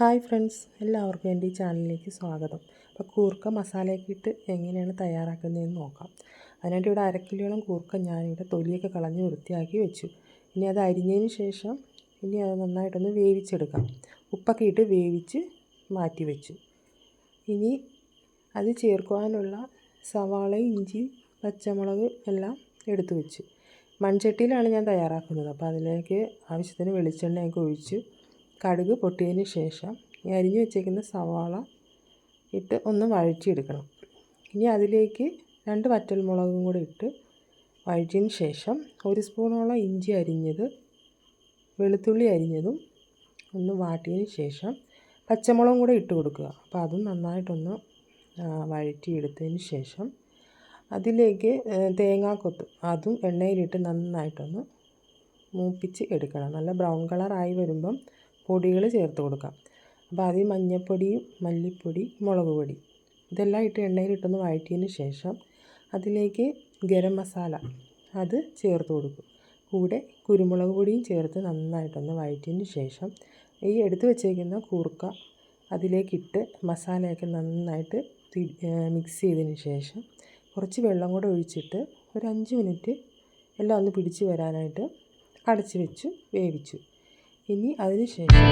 Hi friends എല്ലാവർക്കും എന്റെ ഈ ചാനലിലേക്ക് സ്വാഗതം. അപ്പോൾ കൂർക്ക മസാലയൊക്കെ ഇട്ട് എങ്ങനെയാണ് തയ്യാറാക്കുന്നതെന്ന് നോക്കാം. അതിനായിട്ട് ഇവിടെ അരക്കിലോളം കൂർക്ക ഞാനിവിടെ തൊലിയൊക്കെ കളഞ്ഞ് വൃത്തിയാക്കി വെച്ചു. ഇനി അത് അരിഞ്ഞതിന് ശേഷം ഇനി അത് നന്നായിട്ടൊന്ന് വേവിച്ചെടുക്കാം. ഉപ്പൊക്കെ ഇട്ട് വേവിച്ച് മാറ്റി വെച്ചു. ഇനി അത് ചേർക്കുവാനുള്ള സവാള ഇഞ്ചി പച്ചമുളക് എല്ലാം എടുത്തു വെച്ചു. മൺചട്ടിയിലാണ് ഞാൻ തയ്യാറാക്കുന്നത്. അപ്പോൾ അതിലേക്ക് ആവശ്യത്തിന് വെളിച്ചെണ്ണയൊക്കെ ഒഴിച്ച്. കടുക് പൊട്ടിയതിന് ശേഷം ഈ അരിഞ്ഞു വെച്ചേക്കുന്ന സവാള ഇട്ട് ഒന്ന് വഴറ്റിയെടുക്കണം. ഇനി അതിലേക്ക് രണ്ട് വറ്റൽമുളകും കൂടി ഇട്ട് വഴറ്റിയതിന് ശേഷം ഒരു സ്പൂണോളം ഇഞ്ചി അരിഞ്ഞത് വെളുത്തുള്ളി അരിഞ്ഞതും ഒന്ന് വാട്ടിയതിന് ശേഷം പച്ചമുളകും കൂടെ ഇട്ട് കൊടുക്കുക. അപ്പോൾ അതും നന്നായിട്ടൊന്ന് വഴറ്റിയെടുത്തതിന് ശേഷം അതിലേക്ക് തേങ്ങാക്കൊത്ത് അതും എണ്ണയിലിട്ട് നന്നായിട്ടൊന്ന് മൂപ്പിച്ച് എടുക്കണം. നല്ല ബ്രൗൺ കളറായി വരുമ്പം പൊടികൾ ചേർത്ത് കൊടുക്കാം. അപ്പോൾ ആദ്യം മഞ്ഞൾപ്പൊടിയും മല്ലിപ്പൊടി മുളക് പൊടി. ഇതെല്ലാം ഇട്ട് എണ്ണയിലിട്ടൊന്ന് വഴറ്റിയതിന് ശേഷം അതിലേക്ക് ഗരം മസാല അത് ചേർത്ത് കൊടുക്കും. കൂടെ കുരുമുളക് പൊടിയും ചേർത്ത് നന്നായിട്ടൊന്ന് വഴറ്റിയതിന് ശേഷം ഈ എടുത്തു വെച്ചേക്കുന്ന കൂർക്ക അതിലേക്കിട്ട് മസാലയൊക്കെ നന്നായിട്ട് മിക്സ് ചെയ്തതിന് ശേഷം കുറച്ച് വെള്ളം കൂടെ ഒഴിച്ചിട്ട് ഒരു അഞ്ച് മിനിറ്റ് എല്ലാം ഒന്ന് പിടിച്ച് വരാനായിട്ട് അടച്ച് വെച്ച് വേവിച്ചു. ഇനി അതിന് ശേഷം